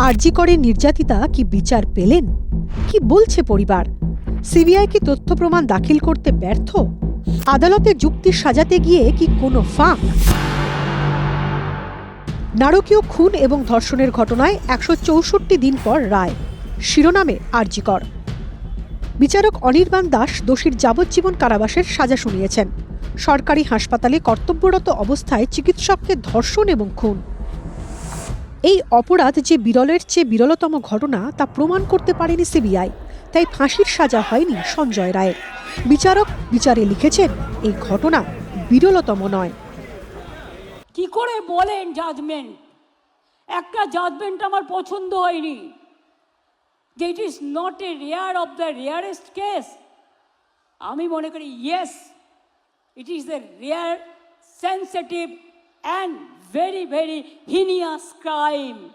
আরজি করে নির্যাতিতা কি বিচার পেলেন? কি বলছে পরিবার? সিবিআই কি তথ্য প্রমাণ দাখিল করতে ব্যর্থ? আদালতে যুক্তি সাজাতে গিয়ে কি কোনো ফাঁক? নারকীয় খুন এবং ধর্ষণের ঘটনায় একশো চৌষট্টি দিন পর রায়। শিরোনামে আরজিকর বিচারক অনির্বাণ দাস দোষীর যাবজ্জীবন কারাবাসের সাজা শুনিয়েছেন। সরকারি হাসপাতালে কর্তব্যরত অবস্থায় চিকিৎসককে ধর্ষণ এবং খুন। এই অপরাধ যে বিরলের চেয়ে বিরলতম ঘটনা তা প্রমাণ করতে পারেনি সিবিআই। তাই ফাঁসির সাজা হয়নি সঞ্জয় রায়ের। বিচারক বিচারে লিখেছেন, এই ঘটনা বিরলতম নয়। কি করে বলেন জাজমেন্ট একটা জাজমেন্ট আমার পছন্দ হয়নি। যে it is not a rare of the rarest case আমি মনে করি yes it is the rare sensitive and very very heinous crime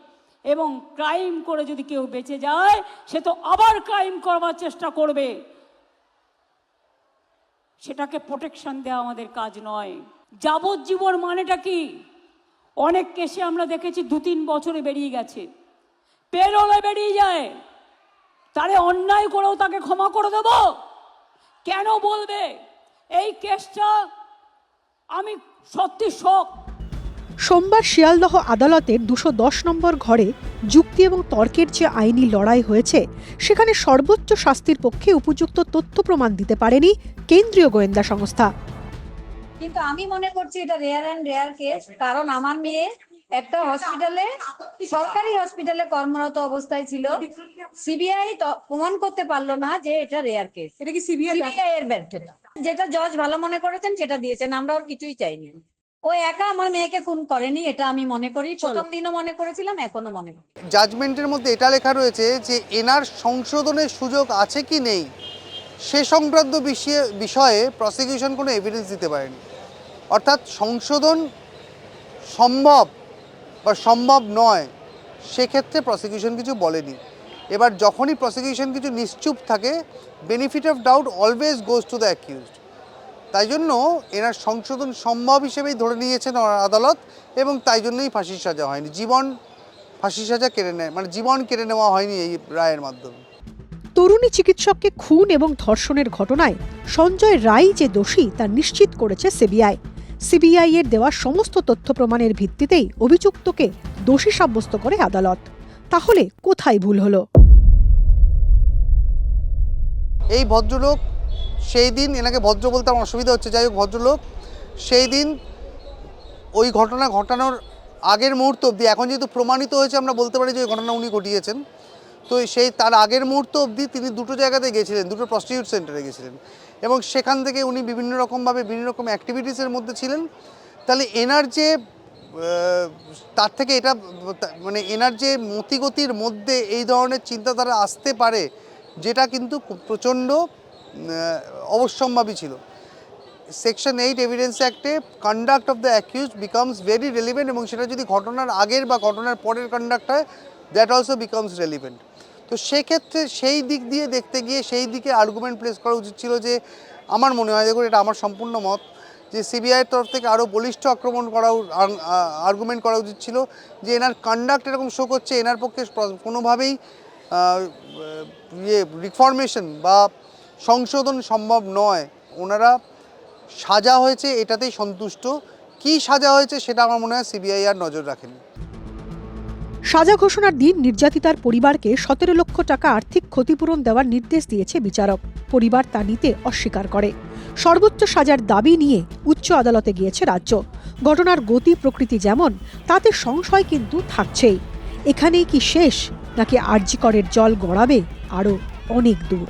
এবং ক্রাইম করে যদি কেউ বেঁচে যায়, সে তো আবার ক্রাইম করবার চেষ্টা করবে। সেটাকে প্রোটেকশন দেওয়া আমাদের কাজ নয়। যাবজ্জীবন মানেটা কি? অনেক কেসে আমরা দেখেছি দু তিন বছরে বেরিয়ে গেছে। পেরোলে বেরিয়ে যায়। তারে অন্যায় করেও তাকে ক্ষমা করে দেব। কেন বলবে? এই কেসটা আমি সত্যি শখ সোমবার শিয়ালদহ আদালতের দুশো দশ নম্বর ঘরে যুক্তি এবং তর্কের যে আইনি লড়াই হয়েছে সেখানে সর্বোচ্চ শাস্তির পক্ষে উপযুক্ত তথ্য প্রমাণ দিতে পারেনি কেন্দ্রীয় গোয়েন্দা সংস্থা। কিন্তু আমি মনে করছি এটা রেয়ার অ্যান্ড রেয়ার কেস কারণ আমার মেয়ে একটা হসপিটালে সরকারি হসপিটালে কর্মরত অবস্থায় ছিল। সিবিআই প্রমাণ করতে পারল না যে এটা রেয়ার কেস এটা কি সিবিআই এর ব্যর্থতা যেটা জজ ভালো মনে করেছেন সেটা দিয়েছেন। আমরা ওর কিছুই চাইনি। ও একা আমার মেয়েকে খুন করেনি এটা আমি মনে করি। প্রথম দিনও মনে করেছিলাম এখনও মনে করি। জাজমেন্টের মধ্যে এটা লেখা রয়েছে যে এনার সংশোধনের সুযোগ আছে কি নেই সে সংক্রান্ত বিষয়ে বিষয়ে প্রসিকিউশন কোনো এভিডেন্স দিতে পারেনি। অর্থাৎ সংশোধন সম্ভব বা সম্ভব নয় সেক্ষেত্রে প্রসিকিউশন কিছু বলেনি। এবার যখনই প্রসিকিউশন কিছু নিশ্চুপ থাকে benefit of doubt always goes to the accused তাই জন্য এনার সংশোধন সম্ভব হিসেবেই ধরে নিয়েছেন আদালত এবং তাই জন্যই ফাঁসির সাজা হয়নি। জীবন ফাঁসির সাজা কেড়ে নেয় মানে জীবন কেড়ে নেওয়া হয়নি এই রায়ের মাধ্যমে। তরুণী চিকিৎসককে খুন এবং ধর্ষণের ঘটনায় সঞ্জয় রায় যে দোষী তা নিশ্চিত করেছে সিবিআই। সিবিআই এর দেওয়া সমস্ত তথ্য প্রমাণের ভিত্তিতেই অভিযুক্তকে দোষী সাব্যস্ত করে আদালত। তাহলে কোথায় ভুল হলো? এই ভদ্রলোক সেই দিন এনাকে ভদ্র বলতে আমার অসুবিধা হচ্ছে, যাই হোক ভদ্রলোক, সেই দিন ওই ঘটনা ঘটানোর আগের মুহূর্ত অবধি, এখন যেহেতু প্রমাণিত হয়েছে, আমরা বলতে পারি যে ওই ঘটনা উনি ঘটিয়েছেন, তো সেই তার আগের মুহূর্ত অবধি তিনি দুটো জায়গাতে গেছিলেন, দুটো প্রস্টিটিউট সেন্টারে গেছিলেন এবং সেখান থেকে উনি বিভিন্ন রকমভাবে বিভিন্ন রকম অ্যাক্টিভিটিসের মধ্যে ছিলেন। তাহলে এনার যে তার থেকে এটা মানে এনার যে মতিগতির মধ্যে এই ধরনের চিন্তাধারা আসতে পারে, যেটা কিন্তু প্রচণ্ড অবশ্যম্ভাবী ছিল। Section eight evidence অ্যাক্টে conduct of the accused becomes very relevant এবং সেটা যদি ঘটনার আগের বা ঘটনার পরের কন্ডাক্ট হয় দ্যাট অলসো বিকামস রেলিভেন্ট তো সেক্ষেত্রে সেই দিক দিয়ে দেখতে গিয়ে সেই দিকে আর্গুমেন্ট প্লেস করা উচিত ছিল যে, আমার মনে হয়, দেখুন, এটা আমার সম্পূর্ণ মত যে সিবিআইয়ের তরফ থেকে আরও বলিষ্ঠ আক্রমণ করা আর্গুমেন্ট করা উচিত ছিল যে এনার কন্ডাক্ট এরকম শো করছে, এনার পক্ষে কোনোভাবেই ইয়ে রিফরমেশন বা সংশোধন সম্ভব নয়। ওনারা সাজা হয়েছে, এটাতেই সন্তুষ্ট। কি সাজা হয়েছে সেটা আমার মনে হয় সিবিআই আর নজর রাখেনি। সাজা ঘোষণার দিন নির্যাতিতার পরিবারকে সতেরো লক্ষ টাকা আর্থিক ক্ষতিপূরণ দেওয়ার নির্দেশ দিয়েছে বিচারক। পরিবার তা নিতে অস্বীকার করে। সর্বোচ্চ সাজার দাবি নিয়ে উচ্চ আদালতে গিয়েছে রাজ্য। ঘটনার গতি, প্রকৃতি যেমন, তাতে সংশয় কিন্তু থাকছেই। এখানেই কি শেষ, নাকি আরজিকরের জল গড়াবে আরও অনেক দূর?